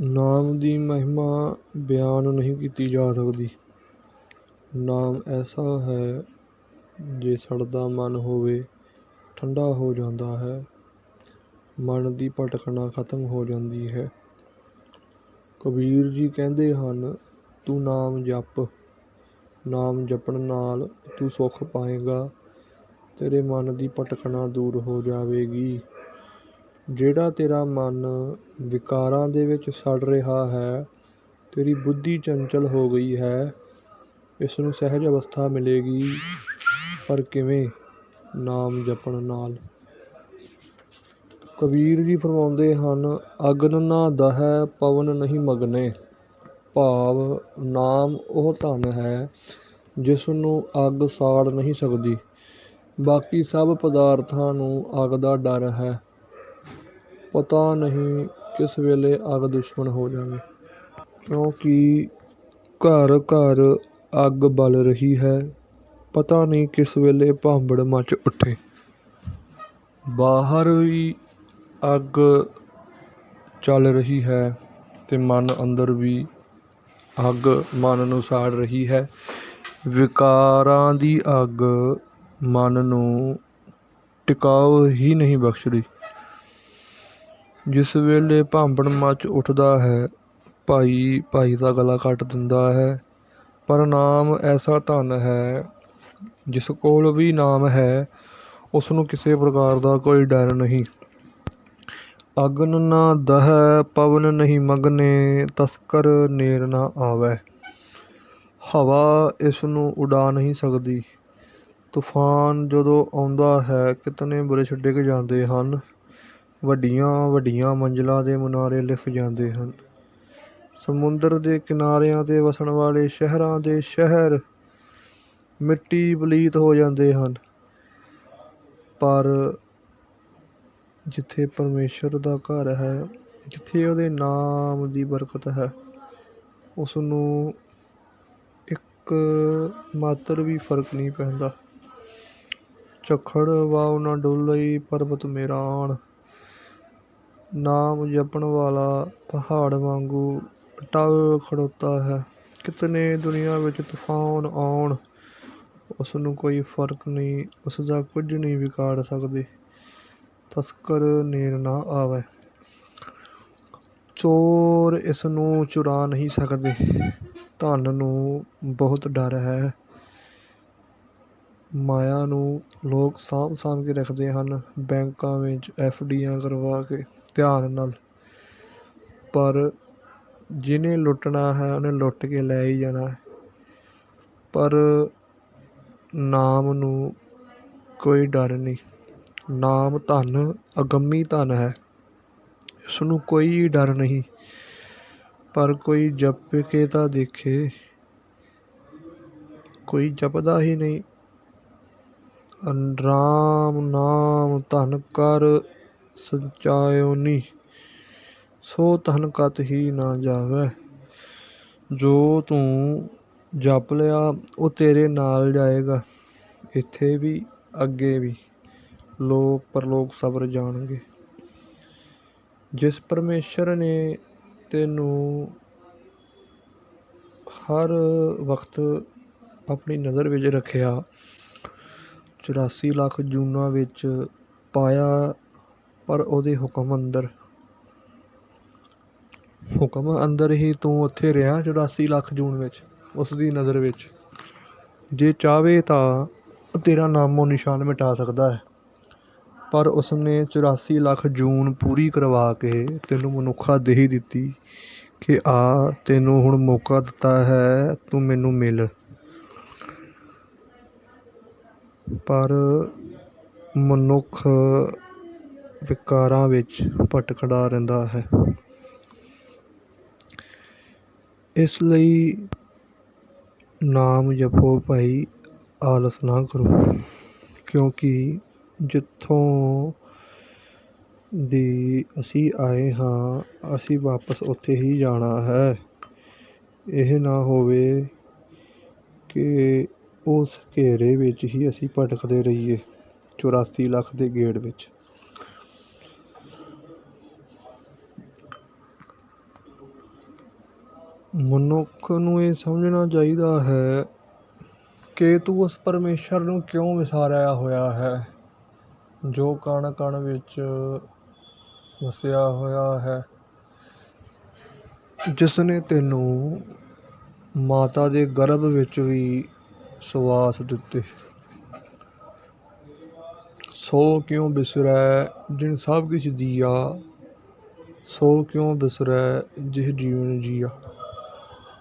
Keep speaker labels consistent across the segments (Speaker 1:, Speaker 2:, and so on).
Speaker 1: ਨਾਮ ਦੀ ਮਹਿਮਾ ਬਿਆਨ ਨਹੀਂ ਕੀਤੀ ਜਾ ਸਕਦੀ। ਨਾਮ ਐਸਾ ਹੈ ਜੇ ਸੜਦਾ ਮਨ ਹੋਵੇ, ਠੰਡਾ ਹੋ ਜਾਂਦਾ ਹੈ। ਮਨ ਦੀ ਭਟਕਣਾ ਖਤਮ ਹੋ ਜਾਂਦੀ ਹੈ। ਕਬੀਰ ਜੀ ਕਹਿੰਦੇ ਹਨ, ਤੂੰ ਨਾਮ ਜਪ। ਨਾਮ ਜਪਣ ਨਾਲ ਤੂੰ ਸੁੱਖ ਪਾਏਗਾ। ਤੇਰੇ ਮਨ ਦੀ ਭਟਕਣਾ ਦੂਰ ਹੋ ਜਾਵੇਗੀ। ਜਿਹੜਾ ਤੇਰਾ ਮਨ ਵਿਕਾਰਾਂ ਦੇ ਵਿੱਚ ਸੜ ਰਿਹਾ ਹੈ, ਤੇਰੀ ਬੁੱਧੀ ਚੰਚਲ ਹੋ ਗਈ ਹੈ ਇਸ ਨੂੰ ਸਹਿਜ ਅਵਸਥਾ ਮਿਲੇਗੀ। ਪਰ ਕਿਵੇਂ? ਨਾਮ ਜਪਣ ਨਾਲ। ਕਬੀਰ ਜੀ ਫਰਮਾਉਂਦੇ ਹਨ, ਅਗਨ ਨਾ ਦਹੈ, ਪਵਨ ਨਹੀਂ ਮਗਨੇ। ਭਾਵ, ਨਾਮ ਉਹ ਧਨ ਹੈ ਜਿਸ ਨੂੰ ਅੱਗ ਸਾੜ ਨਹੀਂ ਸਕਦੀ। ਬਾਕੀ ਸਭ ਪਦਾਰਥਾਂ ਨੂੰ ਅੱਗ ਦਾ ਡਰ ਹੈ। ਪਤਾ ਨਹੀਂ ਕਿਸ ਵੇਲੇ ਅੱਗ ਦੁਸ਼ਮਣ ਹੋ ਜਾਵੇ। ਕਿਉਂਕਿ ਘਰ ਘਰ ਅੱਗ ਬਲ ਰਹੀ ਹੈ, ਪਤਾ ਨਹੀਂ ਕਿਸ ਵੇਲੇ ਭਾਂਬੜ ਮੱਚ ਉੱਠੇ। ਬਾਹਰ ਵੀ ਅੱਗ ਚੱਲ ਰਹੀ ਹੈ ਤੇ ਮਨ ਅੰਦਰ ਵੀ ਅੱਗ ਮਨ ਨੂੰ ਸਾੜ ਰਹੀ ਹੈ। ਵਿਕਾਰਾਂ ਦੀ ਅੱਗ ਮਨ ਨੂੰ ਟਿਕਾਉ ਹੀ ਨਹੀਂ ਬਖਸ਼ਦੀ ਜਿਸ ਵੇਲੇ ਭਾਂਬੜ ਮੱਚ ਉੱਠਦਾ ਹੈ, ਭਾਈ ਭਾਈ ਦਾ ਗਲਾ ਕੱਟ ਦਿੰਦਾ ਹੈ। ਪਰ ਨਾਮ ਐਸਾ ਧਨ ਹੈ, ਜਿਸ ਕੋਲ ਵੀ ਨਾਮ ਹੈ ਉਸ ਨੂੰ ਕਿਸੇ ਪ੍ਰਕਾਰ ਦਾ ਕੋਈ ਡਰ ਨਹੀਂ। ਅਗਨ ਨਾ ਦਹੈ, ਪਵਨ ਨਹੀਂ ਮਗਨੇ, ਤਸਕਰ ਨੇਰ ਨਾ ਆਵੈ। ਹਵਾ ਇਸ ਨੂੰ ਉਡਾ ਨਹੀਂ ਸਕਦੀ। ਤੂਫਾਨ ਜਦੋਂ ਆਉਂਦਾ ਹੈ, ਕਿਤਨੇ ਬੁਰੇ ਡਿੱਗ ਜਾਂਦੇ ਹਨ। ਵੱਡੀਆਂ ਵੱਡੀਆਂ ਮੰਜ਼ਲਾਂ ਦੇ ਮਨਾਰੇ ਲਿਫ ਜਾਂਦੇ ਹਨ। ਸਮੁੰਦਰ ਦੇ ਕਿਨਾਰਿਆਂ 'ਤੇ ਵਸਣ ਵਾਲੇ ਸ਼ਹਿਰਾਂ ਦੇ ਸ਼ਹਿਰ ਮਿੱਟੀ ਪਲੀਤ ਹੋ ਜਾਂਦੇ ਹਨ। ਪਰ ਜਿੱਥੇ ਪਰਮੇਸ਼ਰ ਦਾ ਘਰ ਹੈ, ਜਿੱਥੇ ਉਹਦੇ ਨਾਮ ਦੀ ਬਰਕਤ ਹੈ ਉਸ ਨੂੰ ਇੱਕ ਮਾਤਰ ਵੀ ਫ਼ਰਕ ਨਹੀਂ ਪੈਂਦਾ। ਝਖੜ ਵਾਉ ਨਾ ਡੋਲਈ ਪਰਬਤ ਮੇਰਾਨ। ਨਾਮ ਜਪਣ ਵਾਲਾ ਪਹਾੜ ਵਾਂਗੂ ਟਲ ਖੜੋਤਾ ਹੈ। ਕਿਤਨੇ ਦੁਨੀਆ ਵਿੱਚ ਤੂਫਾਨ ਆਉਣ ਉਸ ਨੂੰ ਕੋਈ ਫ਼ਰਕ ਨਹੀਂ, ਉਸ ਦਾ ਕੁਝ ਨਹੀਂ ਵਿਗਾੜ ਸਕਦੇ। ਤਸਕਰ ਨੇਰ ਨਾ ਆਵੇ। ਚੋਰ ਇਸ ਨੂੰ ਚੁਰਾ ਨਹੀਂ ਸਕਦੇ। ਧਨ ਨੂੰ ਬਹੁਤ ਡਰ ਹੈ। ਮਾਇਆ ਨੂੰ ਲੋਕ ਸਾਂਭ ਸਾਂਭ ਕੇ ਰੱਖਦੇ ਹਨ, ਬੈਂਕਾਂ ਵਿੱਚ ਐਫ ਡੀਆਂ ਕਰਵਾ ਕੇ ਧਿਆਨ ਨਾਲ। ਪਰ ਜਿਹਨੇ ਲੁੱਟਣਾ ਹੈ, ਉਹਨੇ ਲੁੱਟ ਕੇ ਲੈ ਹੀ ਜਾਣਾ ਪਰ ਨਾਮ ਨੂੰ ਕੋਈ ਡਰ ਨਹੀਂ। ਨਾਮ ਧਨ, ਅਗੰਮੀ ਧਨ ਹੈ। ਇਸ ਨੂੰ ਕੋਈ ਡਰ ਨਹੀਂ। ਪਰ ਕੋਈ ਜਪ ਕੇ ਤਾਂ ਦੇਖੇ। ਕੋਈ ਜਪਦਾ ਹੀ ਨਹੀਂ। ਰਾਮ ਨਾਮ ਧਨ ਕਰ ਸੰਚਾਇਓਨੀ ਸੋ ਧਨ ਕਤ ਹੀ ਨਾ ਜਾਵੇ। ਜੋ ਤੂੰ ਜਪ ਲਿਆ, ਉਹ ਤੇਰੇ ਨਾਲ ਜਾਏਗਾ, ਇੱਥੇ ਵੀ, ਅੱਗੇ ਵੀ। ਲੋਕ ਪਰਲੋਕ ਸਬਰ ਜਾਣਗੇ। ਜਿਸ ਪਰਮੇਸ਼ਰ ਨੇ ਤੈਨੂੰ ਹਰ ਵਕਤ ਆਪਣੀ ਨਜ਼ਰ ਵਿੱਚ ਰੱਖਿਆ 84 ਲੱਖ ਜੂਨਾਂ ਵਿੱਚ ਪਾਇਆ, ਪਰ ਉਹਦੇ ਹੁਕਮ ਅੰਦਰ। ਹੁਕਮ ਅੰਦਰ ਹੀ ਤੂੰ ਉੱਥੇ ਰਿਹਾ 84 ਲੱਖ ਜੂਨ ਵਿੱਚ, ਉਸ ਦੀ ਨਜ਼ਰ ਵਿੱਚ। ਜੇ ਚਾਹਵੇ ਤਾਂ ਤੇਰਾ ਨਾਮੋ ਨਿਸ਼ਾਨ ਮਿਟਾ ਸਕਦਾ ਹੈ। ਪਰ ਉਸ ਨੇ 84 ਲੱਖ ਜੂਨ ਪੂਰੀ ਕਰਵਾ ਕੇ ਤੈਨੂੰ ਮਨੁੱਖਾ ਦੇਹੀ ਦਿੱਤੀ ਕਿ ਆ, ਤੈਨੂੰ ਹੁਣ ਮੌਕਾ ਦਿੱਤਾ ਹੈ, ਤੂੰ ਮੈਨੂੰ ਮਿਲ। ਪਰ ਮਨੁੱਖ ਵਿਕਾਰਾਂ ਵਿੱਚ ਭਟਕਦਾ ਰਹਿੰਦਾ ਹੈ। ਇਸ ਲਈ ਨਾਮ ਜਪੋ ਭਾਈ, ਆਲਸ ਨਾ ਕਰੋ, ਕਿਉਂਕਿ ਜਿੱਥੋਂ ਦੀ ਅਸੀਂ ਆਏ ਹਾਂ, ਅਸੀਂ ਵਾਪਸ ਉੱਥੇ ਹੀ ਜਾਣਾ ਹੈ। ਇਹ ਨਾ ਹੋਵੇ ਕਿ ਉਸ ਘੇਰੇ ਵਿੱਚ ਹੀ ਅਸੀਂ ਭਟਕਦੇ ਰਹੀਏ 84 ਲੱਖ ਦੇ ਗੇੜ ਵਿੱਚ। ਮਨੁੱਖ ਨੂੰ ਇਹ ਸਮਝਣਾ ਚਾਹੀਦਾ ਹੈ ਕਿ ਤੂੰ ਉਸ ਪਰਮੇਸ਼ਰ ਨੂੰ ਕਿਉਂ ਵਿਸਾਰਿਆ ਹੋਇਆ ਹੈ, ਜੋ ਕਣ ਕਣ ਵਿੱਚ ਵਸਿਆ ਹੋਇਆ ਹੈ। ਜਿਸ ਨੇ ਤੈਨੂੰ ਮਾਤਾ ਦੇ ਗਰਭ ਵਿੱਚ ਵੀ ਸਵਾਸ ਦਿੱਤੇ। ਸੋ ਕਿਉਂ ਬਿਸਰੈ ਜਿਨ ਸਭ ਕੁਛ ਦੀਆ ਸੋ ਕਿਉਂ ਬਿਸਰੈ ਜਿਹ ਜੀਵਨ ਜੀਆ?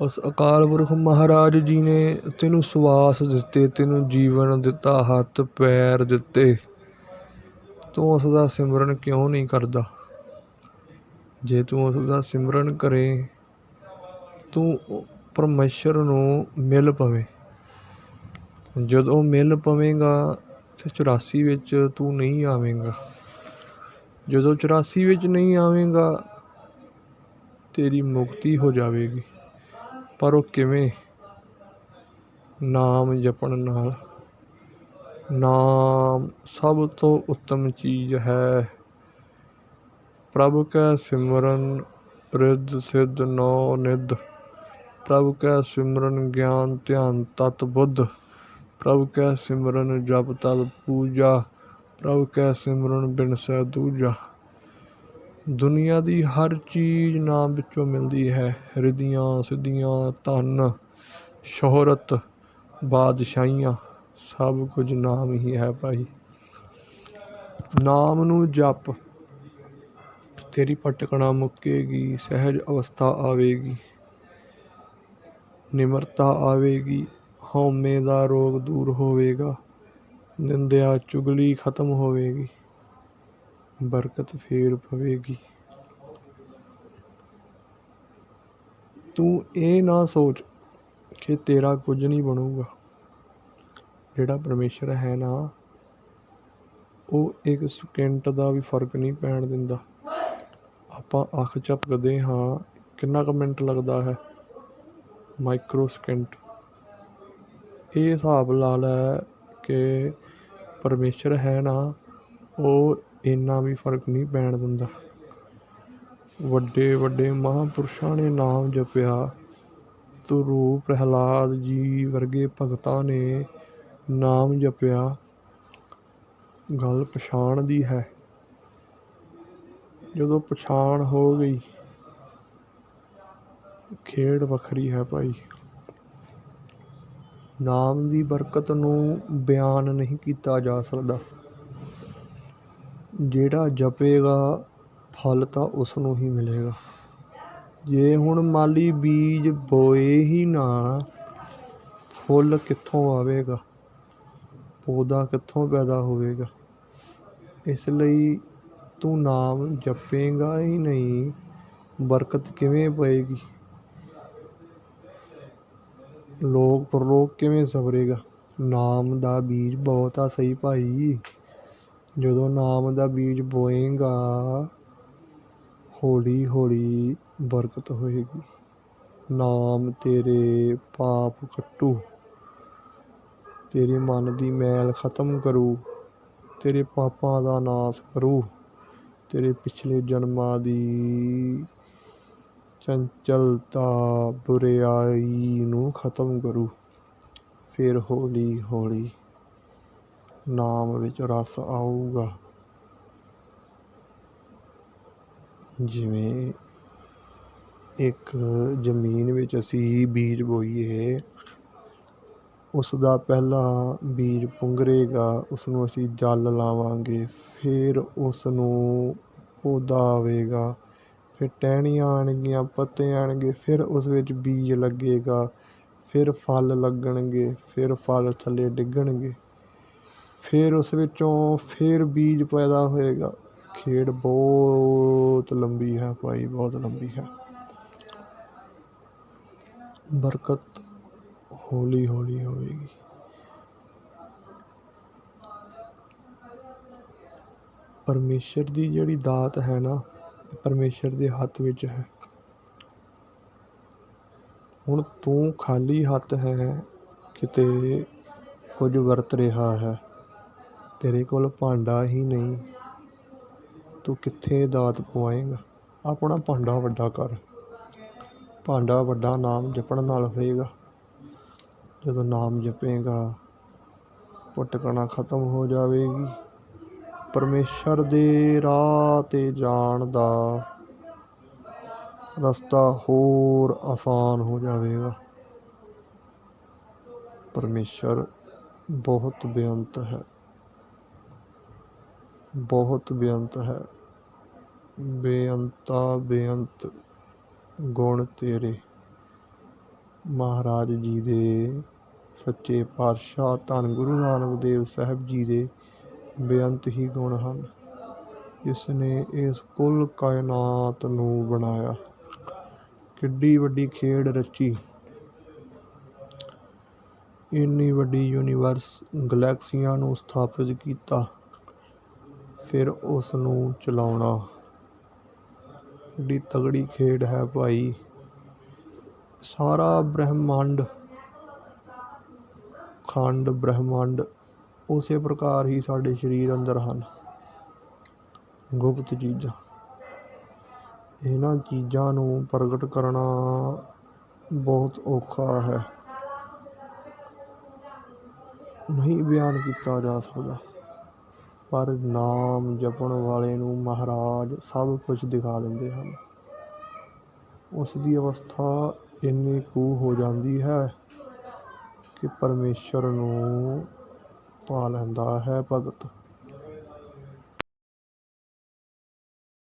Speaker 1: ਉਸ ਅਕਾਲ ਪੁਰਖ ਮਹਾਰਾਜ ਜੀ ਨੇ ਤੈਨੂੰ ਸਵਾਸ ਦਿੱਤੇ, ਤੈਨੂੰ ਜੀਵਨ ਦਿੱਤਾ, ਹੱਥ, ਪੈਰ ਦਿੱਤੇ। ਤੂੰ ਉਸ ਦਾ ਸਿਮਰਨ ਕਿਉਂ ਨਹੀਂ ਕਰਦਾ? ਜੇ ਤੂੰ ਉਸ ਦਾ ਸਿਮਰਨ ਕਰੇ, ਤੂੰ ਪਰਮੇਸ਼ਰ ਨੂੰ ਮਿਲ ਪਵੇਂ। ਜਦੋਂ ਮਿਲ ਪਵੇਂਗਾ ਤਾਂ ਚੁਰਾਸੀ ਵਿੱਚ ਤੂੰ ਨਹੀਂ ਆਵੇਂਗਾ। ਜਦੋਂ 84 ਵਿੱਚ ਨਹੀਂ ਆਵੇਂਗਾ, ਤੇਰੀ ਮੁਕਤੀ ਹੋ ਜਾਵੇਗੀ। ਪਰ ਉਹ ਕਿਵੇਂ? ਨਾਮ ਜਪਣ ਨਾਲ। ਨਾਮ ਸਭ ਤੋਂ ਉੱਤਮ ਚੀਜ਼ ਹੈ। ਪ੍ਰਭ ਕੈ ਸਿਮਰਨ ਪ੍ਰਿਧ ਸਿੱਧ ਨੌ ਨਿਧ। ਪ੍ਰਭ ਕੈ ਸਿਮਰਨ, ਗਿਆਨ, ਧਿਆਨ, ਤਤ ਬੁੱਧ। ਪ੍ਰਭੂ ਕੈ ਸਿਮਰਨ ਜਪ ਤਤ ਪੂਜਾ, ਪ੍ਰਭੂ ਕੈ ਸਿਮਰਨ ਬਿਨ ਸਹਿ ਦੂਜਾ। ਦੁਨੀਆ ਦੀ ਹਰ ਚੀਜ਼ ਨਾਮ ਵਿੱਚੋਂ ਮਿਲਦੀ ਹੈ, ਰਿਧੀਆਂ, ਸਿੱਧੀਆਂ, ਧਨ, ਸ਼ੋਹਰਤ, ਬਾਦਸ਼ਾਹੀਆਂ, ਸਭ ਕੁਝ ਨਾਮ ਹੀ ਹੈ ਭਾਈ। ਨਾਮ ਨੂੰ ਜਪ, ਤੇਰੀ ਭਟਕਣਾ ਮੁੱਕੇਗੀ, ਸਹਿਜ ਅਵਸਥਾ ਆਵੇਗੀ, ਨਿਮਰਤਾ ਆਵੇਗੀ ਹਉਮੈ ਦਾ ਰੋਗ ਦੂਰ ਹੋਵੇਗਾ, ਨਿੰਦਿਆ ਚੁਗਲੀ ਖਤਮ ਹੋਵੇਗੀ, ਬਰਕਤ ਫੇਰ ਪਵੇਗੀ। ਤੂੰ ਇਹ ਨਾ ਸੋਚ ਕਿ ਤੇਰਾ ਕੁਝ ਨਹੀਂ ਬਣੂਗਾ। ਜਿਹੜਾ ਪਰਮੇਸ਼ਰ ਹੈ ਨਾ, ਉਹ ਇੱਕ ਸਕਿੰਟ ਦਾ ਵੀ ਫ਼ਰਕ ਨਹੀਂ ਪੈਣ ਦਿੰਦਾ। ਆਪਾਂ ਅੱਖ ਝਪਕਦੇ ਹਾਂ, ਕਿੰਨਾ ਕੁ ਮਿੰਟ ਲੱਗਦਾ ਹੈ? Micro second. ਇਹ ਹਿਸਾਬ ਲਾ ਲੈ ਕਿ ਪਰਮੇਸ਼ਰ ਹੈ ਨਾ, ਉਹ ਇੰਨਾ ਵੀ ਫ਼ਰਕ ਨਹੀਂ ਪੈਣ ਦਿੰਦਾ। ਵੱਡੇ ਵੱਡੇ ਮਹਾਂਪੁਰਸ਼ਾਂ ਨੇ ਨਾਮ ਜਪਿਆ ਤੁਰੂ ਪ੍ਰਹਿਲਾਦ ਜੀ ਵਰਗੇ ਭਗਤਾਂ ਨੇ ਨਾਮ ਜਪਿਆ। ਗੱਲ ਪਛਾਣ ਦੀ ਹੈ। ਜਦੋਂ ਪਛਾਣ ਹੋ ਗਈ, ਖੇਡ ਵੱਖਰੀ ਹੈ ਭਾਈ। ਨਾਮ ਦੀ ਬਰਕਤ ਨੂੰ ਬਿਆਨ ਨਹੀਂ ਕੀਤਾ ਜਾ ਸਕਦਾ। ਜਿਹੜਾ ਜਪੇਗਾ, ਫਲ ਤਾਂ ਉਸ ਨੂੰ ਹੀ ਮਿਲੇਗਾ। ਜੇ ਹੁਣ ਮਾਲੀ ਬੀਜ ਬੋਏ ਹੀ ਨਾ, ਫੁੱਲ ਕਿੱਥੋਂ ਆਵੇਗਾ? ਪੌਦਾ ਕਿੱਥੋਂ ਪੈਦਾ ਹੋਵੇਗਾ? ਇਸ ਲਈ ਤੂੰ ਨਾਮ ਜਪੇਗਾ ਹੀ ਨਹੀਂ, ਬਰਕਤ ਕਿਵੇਂ ਪਏਗੀ? ਲੋਕ ਪਰਲੋਕ ਕਿਵੇਂ ਸਵਰੇਗਾ? ਨਾਮ ਦਾ ਬੀਜ ਬਹੁਤਾ ਸਹੀ ਭਾਈ। ਜਦੋਂ ਨਾਮ ਦਾ ਬੀਜ ਬੋਏਗਾ, ਹੌਲੀ ਹੌਲੀ ਬਰਕਤ ਹੋਏਗੀ। ਨਾਮ ਤੇਰੇ ਪਾਪ ਕੱਟੂ, ਤੇਰੇ ਮਨ ਦੀ ਮੈਲ ਖਤਮ ਕਰੂ, ਤੇਰੇ ਪਾਪਾਂ ਦਾ ਨਾਸ ਕਰੂ, ਤੇਰੇ ਪਿਛਲੇ ਜਨਮਾਂ ਦੀ ਚੰਚਲਤਾ ਬੁਰਿਆਈ ਨੂੰ ਖਤਮ ਕਰੂ। ਫਿਰ ਹੌਲੀ ਹੌਲੀ ਨਾਮ ਵਿੱਚ ਰਸ ਆਊਗਾ। ਜਿਵੇਂ ਇੱਕ ਜ਼ਮੀਨ ਵਿੱਚ ਅਸੀਂ ਬੀਜ ਬੋਈਏ ਉਸ ਦਾ ਪਹਿਲਾ ਬੀਜ ਪੁੰਗਰੇਗਾ ਉਸ ਨੂੰ ਅਸੀਂ ਜਲ ਲਾਵਾਂਗੇ, ਫਿਰ ਉਸ ਨੂੰ ਪੌਦਾ ਆਵੇਗਾ। ਫਿਰ ਟਹਿਣੀਆਂ ਆਉਣਗੀਆਂ, ਪੱਤੇ ਆਉਣਗੇ, ਫਿਰ ਉਸ ਵਿੱਚ ਬੀਜ ਲੱਗੇਗਾ, ਫਿਰ ਫਲ ਲੱਗਣਗੇ, ਫਿਰ ਫਲ ਥੱਲੇ ਡਿੱਗਣਗੇ। ਫਿਰ ਉਸ ਵਿੱਚੋਂ ਫਿਰ ਬੀਜ ਪੈਦਾ ਹੋਏਗਾ। ਖੇਡ ਬਹੁਤ ਲੰਬੀ ਹੈ ਭਾਈ, ਬਹੁਤ ਲੰਬੀ ਹੈ। ਬਰਕਤ ਹੌਲੀ ਹੌਲੀ ਹੋਵੇਗੀ। ਪਰਮੇਸ਼ਰ ਦੀ ਜਿਹੜੀ ਦਾਤ ਹੈ ਨਾ ਪਰਮੇਸ਼ਰ ਦੇ ਹੱਥ ਵਿੱਚ ਹੈ। ਹੁਣ ਤੂੰ ਖਾਲੀ ਹੱਥ ਹੈ, ਕਿਤੇ ਕੁਝ ਵਰਤ ਰਿਹਾ ਹੈ। ਤੇਰੇ ਕੋਲ ਭਾਂਡਾ ਹੀ ਨਹੀਂ। ਤੂੰ ਕਿੱਥੇ ਦਾਤ ਪਵਾਏਗਾ? ਆਪਣਾ ਭਾਂਡਾ ਵੱਡਾ ਕਰ। ਭਾਂਡਾ ਵੱਡਾ ਨਾਮ ਜਪਣ ਨਾਲ ਹੋਏਗਾ। ਜਦੋਂ ਨਾਮ ਜਪੇਗਾ ਭਟਕਣਾ ਖਤਮ ਹੋ ਜਾਵੇਗੀ। ਪਰਮੇਸ਼ਰ ਦੇ ਰਾਹ ਤੇ ਜਾਣ ਦਾ ਰਸਤਾ ਹੋਰ ਆਸਾਨ ਹੋ ਜਾਵੇਗਾ। ਪਰਮੇਸ਼ਰ ਬਹੁਤ ਬੇਅੰਤ ਹੈ। ਬਹੁਤ ਬੇਅੰਤ ਹੈ। ਬੇਅੰਤਾ ਬੇਅੰਤ ਗੁਣ ਤੇਰੇ। ਮਹਾਰਾਜ ਜੀ ਦੇ ਸੱਚੇ ਪਾਤਸ਼ਾਹ ਧੰਨ ਗੁਰੂ ਨਾਨਕ ਦੇਵ ਸਾਹਿਬ ਜੀ ਦੇ ਬੇਅੰਤ ਹੀ ਗੁਣ ਹਨ ਜਿਸ ਨੇ ਇਸ ਕੁੱਲ ਕਾਇਨਾਤ ਨੂੰ ਬਣਾਇਆ। ਕਿੱਡੀ ਵੱਡੀ ਖੇਡ ਰਚੀ। ਇੰਨੀ ਵੱਡੀ ਯੂਨੀਵਰਸ ਗਲੈਕਸੀਆਂ ਨੂੰ ਸਥਾਪਿਤ ਕੀਤਾ, ਫਿਰ ਉਸ ਨੂੰ ਚਲਾਉਣਾ। ਏਡੀ ਤਗੜੀ ਖੇਡ ਹੈ ਭਾਈ। ਸਾਰਾ ਬ੍ਰਹਿਮੰਡ, ਖੰਡ ਬ੍ਰਹਿਮੰਡ ਉਸੇ ਪ੍ਰਕਾਰ ਹੀ ਸਾਡੇ ਸਰੀਰ ਅੰਦਰ ਹਨ। ਗੁਪਤ ਚੀਜ਼ਾਂ। ਇਹਨਾਂ ਚੀਜ਼ਾਂ ਨੂੰ ਪ੍ਰਗਟ ਕਰਨਾ ਬਹੁਤ ਔਖਾ ਹੈ। ਨਹੀਂ ਬਿਆਨ ਕੀਤਾ ਜਾ ਸਕਦਾ। ਪਰ ਨਾਮ ਜਪਣ ਵਾਲੇ ਨੂੰ ਮਹਾਰਾਜ ਸਭ ਕੁਝ ਦਿਖਾ ਦਿੰਦੇ ਹਨ। ਉਸ ਦੀ ਅਵਸਥਾ ਇੰਨੀ ਕੁ ਹੋ ਜਾਂਦੀ ਹੈ ਕਿ ਪਰਮੇਸ਼ਰ ਨੂੰ ਪਾ ਲੈਂਦਾ ਹੈ ਭਗਤ।